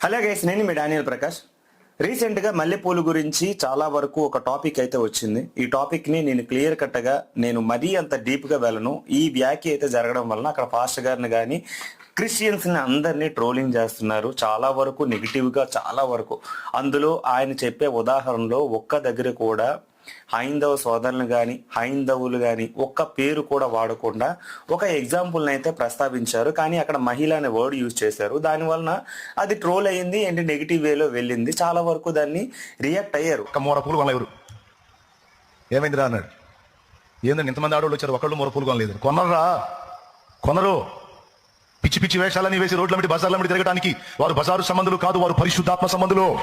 Hello guys నేను మీ Daniel Prakash. రీసెంట్గా మల్లెపూలు గురించి చాలా వరకు ఒక టాపిక్ అయితే వచ్చింది. ఈ టాపిక్ని నేను క్లియర్ కట్గా నేను మరీ అంత డీప్గా వెళ్ళను. ఈ వ్యాఖ్య అయితే జరగడం వలన అక్కడ ఫాస్ట్ గారిని కానీ క్రిస్టియన్స్ని అందరినీ ట్రోలింగ్ చేస్తున్నారు. చాలా వరకు నెగిటివ్గా చాలా వరకు. అందులో ఆయన చెప్పే ఉదాహరణలో ఒక్క దగ్గర కూడా హైందవ సోదరులు కానీ హైందవులు కానీ ఒక్క పేరు కూడా వాడకుండా ఒక ఎగ్జాంపుల్ని అయితే ప్రస్తావించారు. కానీ అక్కడ మహిళ అనే వర్డ్ యూజ్ చేశారు. దానివలన అది ట్రోల్ అయ్యింది ఏంటి నెగిటివ్ వేలో వెళ్ళింది. చాలా వరకు దాన్ని రియాక్ట్ అయ్యారు. ఒక్క మూర పూలు కొనలే ఏమైందిరా అన్నాడు. ఏందండి ఇంతమంది ఆడవాళ్ళు వచ్చారు? ఒకళ్ళు మూర పూలు కొనలేదు. కొనరా కొనరు. పిచ్చి పిచ్చి వేషాలని వేసి రోడ్ల మీద బజార్ల మీద తిరగడానికి వారు బజారు సంబంధులు కాదు వారు పరిశుద్ధాత్మ సంబంధులు.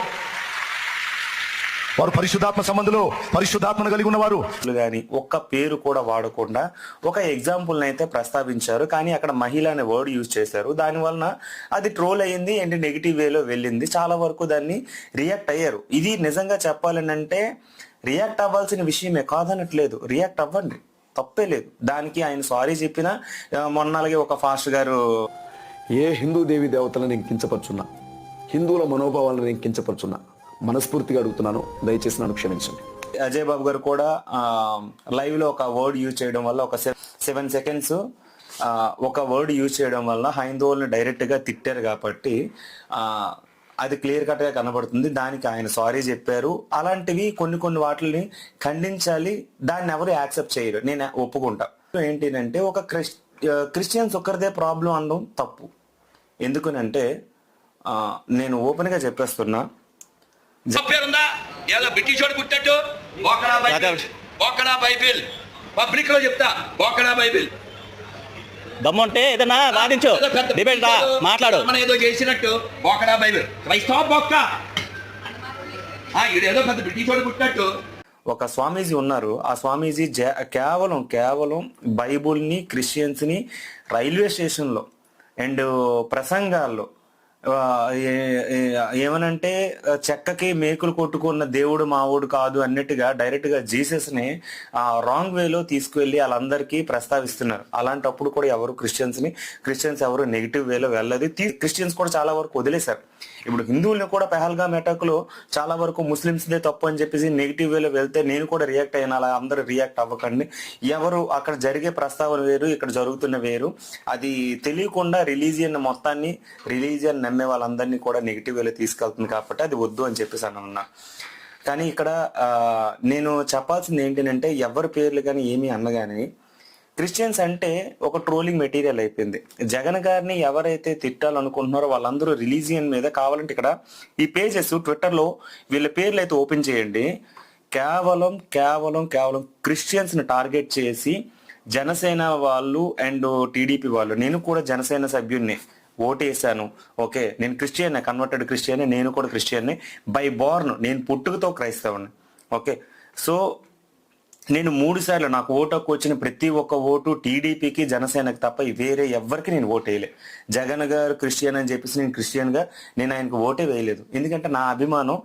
వారు పరిశుద్ధాత్మ సంబంధులు పరిశుద్ధాత్మను కలిగి ఉన్నవారు. కానీ ఒక్క పేరు కూడా వాడకుండా ఒక ఎగ్జాంపుల్ని అయితే ప్రస్తావించారు. కానీ అక్కడ మహిళ అనే వర్డ్ యూజ్ చేశారు. దాని వలన అది ట్రోల్ అయ్యింది ఏంటి నెగిటివ్ వేలో వెళ్ళింది. చాలా వరకు దాన్ని రియాక్ట్ అయ్యారు. ఇది నిజంగా చెప్పాలని అంటే రియాక్ట్ అవ్వాల్సిన విషయమే కాదనట్లేదు. రియాక్ట్ అవ్వండి. తప్పే లేదు. దానికి ఆయన సారీ చెప్పిన మొన్న అలాగే ఒక ఫాస్ట్ గారు ఏ హిందూ దేవి దేవతలను నేను కించపరుచున్నా హిందువుల మనోభావాలను నేను కించపరుచున్నా మనస్ఫూర్తిగా అడుగుతున్నాను. దయచేసి నన్ను క్షమించండి. అజయ్ బాబు గారు కూడా లైవ్లో ఒక వర్డ్ యూజ్ చేయడం వల్ల ఒక సెవెన్ సెకండ్స్ ఒక వర్డ్ యూజ్ చేయడం వల్ల హైందవుల్ని డైరెక్ట్గా తిట్టారు కాబట్టి అది క్లియర్ కట్గా కనబడుతుంది. దానికి ఆయన సారీ చెప్పారు. అలాంటివి కొన్ని కొన్ని వాటిని ఖండించాలి. దాన్ని ఎవరు యాక్సెప్ట్ చేయరు. నేను ఒప్పుకుంటా. ఏంటినంటే ఒక క్రిస్ క్రిస్టియన్స్ ఒక్కరిదే ప్రాబ్లం అనడం తప్పు. ఎందుకనంటే నేను ఓపెన్గా చెప్పేస్తున్నా. పేరుందా ఏదో బ్రిటిష్ వాడు పుట్టినట్టు? బోకడా బైబిల్. బోకడా. బైబిల్. పబ్లిక్లో చెప్తా బోకడా బైబిల్. దమ్ముంటే ఏదైనా వాదించు. డిబేట్ రా మాట్లాడు. మనం ఏదో చేసినట్టు బోకడా బైబిల్. క్రైస్తవ బొక్క? ఆ ఏదో పెద్ద బ్రిటిష్ వాడు పుట్టినట్టు. ఒక స్వామీజీ ఉన్నారు. ఆ స్వామీజీ జే- కేవలం కేవలం బైబుల్ని క్రిస్టియన్స్ని రైల్వే స్టేషన్లో అండ్ ప్రసంగాల్లో ఏమనంటే చెక్కకి మేకులు కొట్టుకున్న దేవుడు మావుడు కాదు అన్నట్టుగా డైరెక్ట్గా జీసస్ని ఆ రాంగ్ వేలో తీసుకువెళ్ళి వాళ్ళందరికీ ప్రస్తావిస్తున్నారు. అలాంటప్పుడు కూడా ఎవరు క్రిస్టియన్స్ని క్రిస్టియన్స్ ఎవరు నెగిటివ్ వేలో వెళ్ళదు క్రిస్టియన్స్ కూడా చాలా వరకు వదిలేశారు. ఇప్పుడు హిందువుల్ని కూడా పెహల్గామ్ అటాక్ చాలా వరకు ముస్లిమ్స్దే తప్పు అని చెప్పేసి నెగిటివ్ వేలో వెళ్తే నేను కూడా రియాక్ట్ అయినా అలా అందరూ రియాక్ట్ అవ్వకండి. ఎవరు అక్కడ జరిగే ప్రస్తావన వేరు ఇక్కడ జరుగుతున్న వేరు. అది తెలియకుండా రిలీజియన్ మొత్తాన్ని రిలీజియన్ నమ్మే వాళ్ళందరినీ కూడా నెగిటివ్ వేలో తీసుకెళ్తుంది కాబట్టి అది వద్దు అని చెప్పేసి అని అన్నా. కానీ ఇక్కడ నేను చెప్పాల్సింది ఏంటంటే ఎవరి పేర్లు కానీ ఏమీ అన్నగాని క్రిస్టియన్స్ అంటే ఒక ట్రోలింగ్ మెటీరియల్ అయిపోయింది. జగన్ గారిని ఎవరైతే తిట్టాలనుకుంటున్నారో వాళ్ళందరూ రిలీజియన్ మీద కావాలంటే ఇక్కడ ఈ పేజెస్ ట్విట్టర్లో వీళ్ళ పేర్లు అయితే ఓపెన్ చేయండి. కేవలం కేవలం కేవలం క్రిస్టియన్స్ని టార్గెట్ చేసి జనసేన వాళ్ళు అండ్ టీడీపీ వాళ్ళు నేను కూడా జనసేన సభ్యుడిని ఓటేసాను ఓకే నేను క్రిస్టియన్ కన్వర్టెడ్ క్రిస్టియన్ నేను కూడా క్రిస్టియన్ బై బోర్న్ నేను పుట్టుకతో క్రైస్తవుని. ఓకే సో నేను మూడు సార్లు నాకు ఓటు హక్కు వచ్చిన ప్రతి ఒక్క ఓటు టీడీపీకి జనసేనకి తప్ప వేరే ఎవ్వరికి నేను ఓటు వేయలే. జగన్ గారు క్రిస్టియన్ అని చెప్పేసి నేను క్రిస్టియన్గా నేను ఆయనకు ఓటే వేయలేదు. ఎందుకంటే నా అభిమానం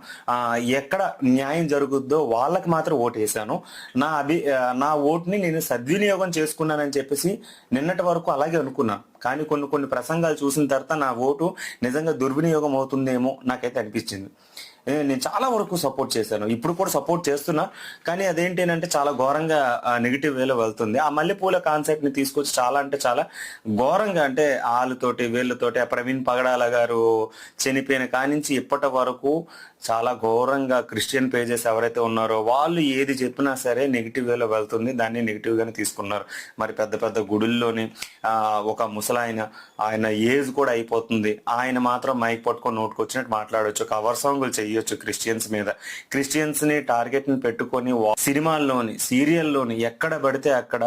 ఎక్కడ న్యాయం జరుగుద్దో వాళ్ళకి మాత్రం ఓటు వేసాను నా అభి నా ఓటుని నేను సద్వినియోగం చేసుకున్నానని చెప్పేసి నిన్నటి వరకు అలాగే అనుకున్నాను కానీ కొన్ని కొన్ని ప్రసంగాలు చూసిన తర్వాత నా ఓటు నిజంగా దుర్వినియోగం అవుతుందేమో నాకైతే అనిపించింది. నేను చాలా వరకు సపోర్ట్ చేశాను. ఇప్పుడు కూడా సపోర్ట్ చేస్తున్నా. కానీ అదేంటి అంటే చాలా ఘోరంగా నెగిటివ్ వేలో వెళ్తుంది. ఆ మల్లెపూల కాన్సెప్ట్ని తీసుకొచ్చి చాలా అంటే చాలా ఘోరంగా అంటే వాళ్ళతోటి వీళ్ళతోటి ఆ ప్రవీణ్ పగడాల గారు చనిపోయిన కానించి ఇప్పటి వరకు చాలా ఘోరంగా క్రిస్టియన్ పేజెస్ ఎవరైతే ఉన్నారో వాళ్ళు ఏది చెప్పినా సరే నెగిటివ్ వేలో వెళ్తుంది దాన్ని నెగిటివ్ గానే తీసుకున్నారు. మరి పెద్ద పెద్ద గుడుల్లోని ఆ, ఒక ముసలాయన ఆయన ఏజ్ కూడా అయిపోతుంది. ఆయన మాత్రం మైక్ పట్టుకొని నోటుకొచ్చినట్టు మాట్లాడవచ్చు కవర్ సాంగులు చేయొచ్చు క్రిస్టియన్స్ మీద. క్రిస్టియన్స్ని టార్గెట్ని పెట్టుకొని సినిమాల్లోని సీరియల్లోని ఎక్కడ పడితే అక్కడ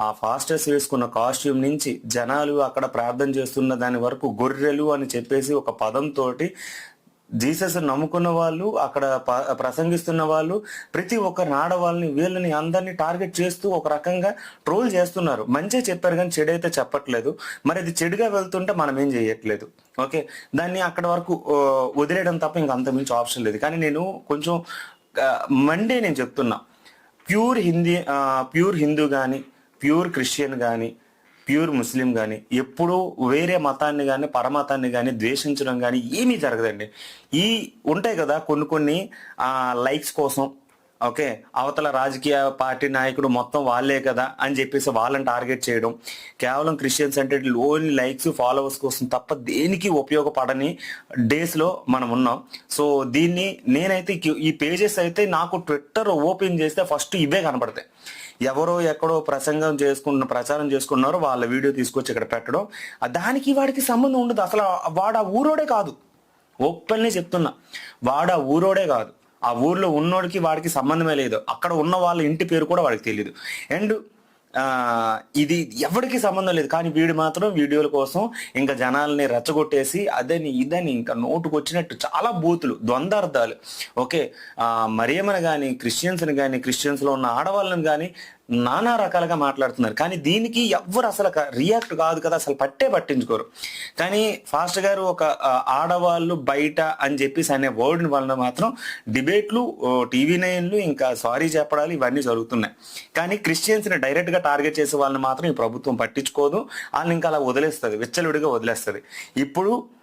ఆ ఫాస్టర్స్ వేసుకున్న కాస్ట్యూమ్ నుంచి జనాలు అక్కడ ప్రార్థన చేస్తున్న దాని వరకు గొర్రెలు అని చెప్పేసి ఒక పదంతోటి జీసస్ నమ్ముకున్న వాళ్ళు అక్కడ ప్రసంగిస్తున్న వాళ్ళు ప్రతి ఒక్కరిని ఆడవాళ్ళని వీళ్ళని అందరినీ టార్గెట్ చేస్తూ ఒక రకంగా ట్రోల్ చేస్తున్నారు. మంచి చెప్పారు కానీ చెడు అయితే చెప్పట్లేదు. మరి అది చెడుగా వెళ్తుంటే మనం ఏం చేయట్లేదు. ఓకే? దాన్ని అక్కడ వరకు వదిలేయడం తప్ప ఇంకా అంత మించి ఆప్షన్ లేదు. కానీ నేను కొంచెం మండే నేను చెప్తున్నా. ప్యూర్ హిందీ ప్యూర్ హిందూ కానీ ప్యూర్ క్రిస్టియన్ కానీ ప్యూర్ ముస్లిం కానీ ఎప్పుడూ వేరే మతాన్ని కానీ పరమతాన్ని కానీ ద్వేషించడం కానీ ఏమీ జరగదండి. ఈ ఉంటాయి కదా కొన్ని కొన్ని లైక్స్ కోసం ఓకే అవతల రాజకీయ పార్టీ నాయకుడు మొత్తం వాళ్ళే కదా అని చెప్పేసి వాళ్ళని టార్గెట్ చేయడం కేవలం క్రిస్టియన్స్ అంటే ఓన్లీ లైక్స్ ఫాలోవర్స్ కోసం తప్ప దేనికి ఉపయోగపడని డేస్లో మనం ఉన్నాం. సో దీన్ని నేనైతే ఈ- ఈ పేజెస్ అయితే నాకు ట్విట్టర్ ఓపెన్ చేస్తే ఫస్ట్ ఇవే కనపడతాయి. ఎవరో ఎక్కడో ప్రసంగం చేసుకుంటున్న ప్రచారం చేసుకున్నారో వాళ్ళ వీడియో తీసుకొచ్చి ఇక్కడ పెట్టడం. దానికి వాడికి సంబంధం ఉండదు. అసలు వాడు ఆ ఊరోడే కాదు. ఓపెన్లీ చెప్తున్నా. వాడు ఆ ఊరోడే కాదు. ఆ ఊర్లో ఉన్నోడికి వాడికి సంబంధమే లేదు. అక్కడ ఉన్న వాళ్ళ ఇంటి పేరు కూడా వాడికి తెలియదు అండ్ ఇది ఎవరికి సంబంధం లేదు. కానీ వీడు మాత్రం వీడియోల కోసం ఇంకా జనాల్ని రెచ్చగొట్టేసి అదని ఇదని ఇంకా నోటుకు వచ్చినట్టు చాలా బూతులు ద్వందార్థాలు. ఓకే మరియమ్మను కానీ క్రిస్టియన్స్ని కానీ క్రిస్టియన్స్లో ఉన్న ఆడవాళ్ళని కానీ నానా రకాలుగా మాట్లాడుతున్నారు. కానీ దీనికి ఎవ్వరు అసలు రియాక్ట్ కాదు కదా అసలు పట్టే పట్టించుకోరు. కానీ ఫాస్ట్ గారు ఒక ఆడవాళ్ళు బయట అని చెప్పేసి అనే వర్డ్ వలన మాత్రం డిబేట్లు టీవీ నైన్లు ఇంకా సారీ చెప్పడాలు ఇవన్నీ జరుగుతున్నాయి. కానీ క్రిస్టియన్స్ని డైరెక్ట్గా టార్గెట్ చేసే వాళ్ళని మాత్రం ఈ ప్రభుత్వం పట్టించుకోదు. వాళ్ళని ఇంకా అలా వదిలేస్తుంది విచ్చలుడిగా వదిలేస్తుంది. ఇప్పుడు